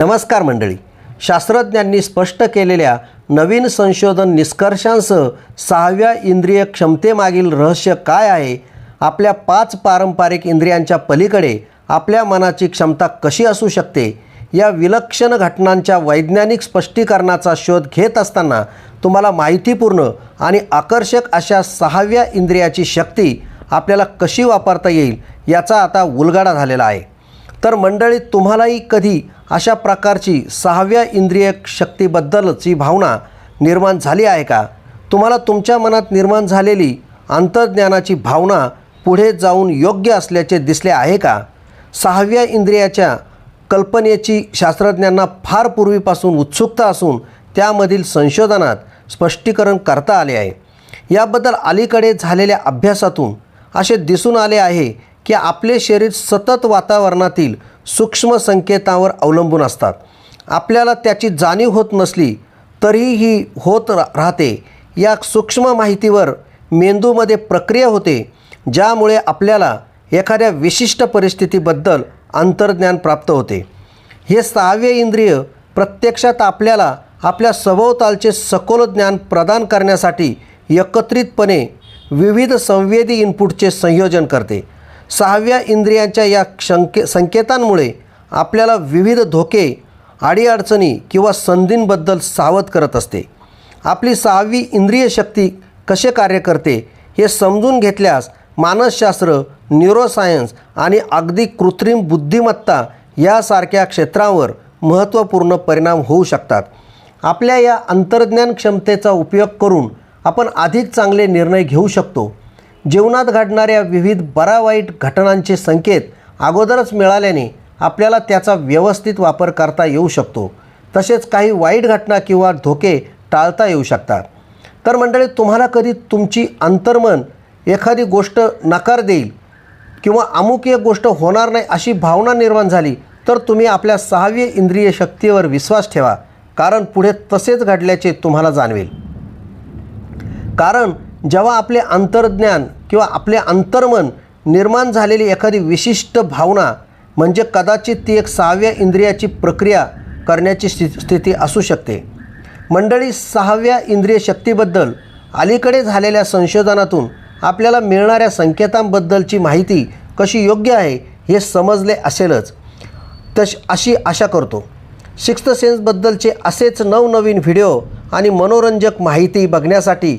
नमस्कार मंडळी. शास्त्रज्ञांनी स्पष्ट केलेल्या नवीन संशोधन निष्कर्षांसह सहाव्या इंद्रिय क्षमतेमागील रहस्य काय आहे? आपल्या पाच पारंपरिक इंद्रियांच्या पलीकडे आपल्या मनाची क्षमता कशी असू शकते? या विलक्षण घटनांच्या वैज्ञानिक स्पष्टीकरणाचा शोध घेत असताना तुम्हाला माहितीपूर्ण आणि आकर्षक अशा सहाव्या इंद्रियाची शक्ती आपल्याला कशी वापरता येईल याचा आता उलगडा झालेला आहे. तर मंडळी तुम्हालाही कधी अशा प्रकारची सहाव्या इंद्रिय शक्तीबद्दलची भावना निर्माण झाली आहे का? तुम्हाला तुमच्या मनात निर्माण झालेली अंतर्ज्ञानाची भावना पुढे जाऊन योग्य असल्याचे दिसले आहे का? सहाव्या इंद्रियाच्या कल्पनेची शास्त्रज्ञांना फार पूर्वीपासून उत्सुकता असून त्यामधील संशोधनात स्पष्टीकरण करता आले आहे. याबद्दल अलीकडे झालेल्या अभ्यासातून असे दिसून आले आहे की आपले शरीर सतत वातावरणातील सूक्ष्म संकेतावर अवलंबून असतात. आपल्याला त्याची जाणीव होत नसली तरीही होत रा राहते. या सूक्ष्म माहितीवर मेंदूमध्ये प्रक्रिया होते ज्यामुळे आपल्याला एखाद्या विशिष्ट परिस्थितीबद्दल अंतर्ज्ञान प्राप्त होते. हे सहावे इंद्रिय प्रत्यक्षात आपल्याला आपल्या सभोवतालचे सखोल ज्ञान प्रदान करण्यासाठी एकत्रितपणे विविध संवेदी इनपुटचे संयोजन करते. सहाव्या इंद्रियांच्या या शंके संकेतांमुळे आपल्याला विविध धोके अडीअडचणी किंवा संधींबद्दल सावध करत असते. आपली सहावी इंद्रिय शक्ती कसे कार्य करते हे समजून घेतल्यास मानसशास्त्र न्यूरोसायन्स आणि अगदी कृत्रिम बुद्धिमत्ता यासारख्या क्षेत्रावर महत्त्वपूर्ण परिणाम होऊ शकतात. आपल्या या अंतर्ज्ञान क्षमतेचा उपयोग करून आपण अधिक चांगले निर्णय घेऊ शकतो. जीवनात घडणाऱ्या विविध बरा वाईट घटनांचे संकेत अगोदरच मिळाल्याने आपल्याला त्याचा व्यवस्थित वापर करता येऊ शकतो. तसेच काही वाईट घटना किंवा धोके टाळता येऊ शकतात. तर मंडळी तुम्हाला कधी तुमची अंतर्मन एखादी गोष्ट नकार देईल किंवा अमुक एक गोष्ट होणार नाही अशी भावना निर्माण झाली तर तुम्ही आपल्या सहाव्य इंद्रिय शक्तीवर विश्वास ठेवा. कारण पुढे तसेच घडल्याचे तुम्हाला जाणवेल. कारण जेव्हा आपले अंतर्ज्ञान किंवा आपले अंतर्मन निर्माण झालेली एखादी विशिष्ट भावना म्हणजे कदाचित ती एक सहाव्या इंद्रियाची प्रक्रिया करण्याची स्थि स्थिती असू शकते. मंडळी सहाव्या इंद्रिय शक्तीबद्दल अलीकडे झालेल्या संशोधनातून आपल्याला मिळणाऱ्या संकेतांबद्दलची माहिती कशी योग्य आहे हे समजले असेलच. तश अशी आशा करतो. सिक्स्थ सेन्सबद्दलचे असेच नवनवीन व्हिडिओ आणि मनोरंजक माहिती बघण्यासाठी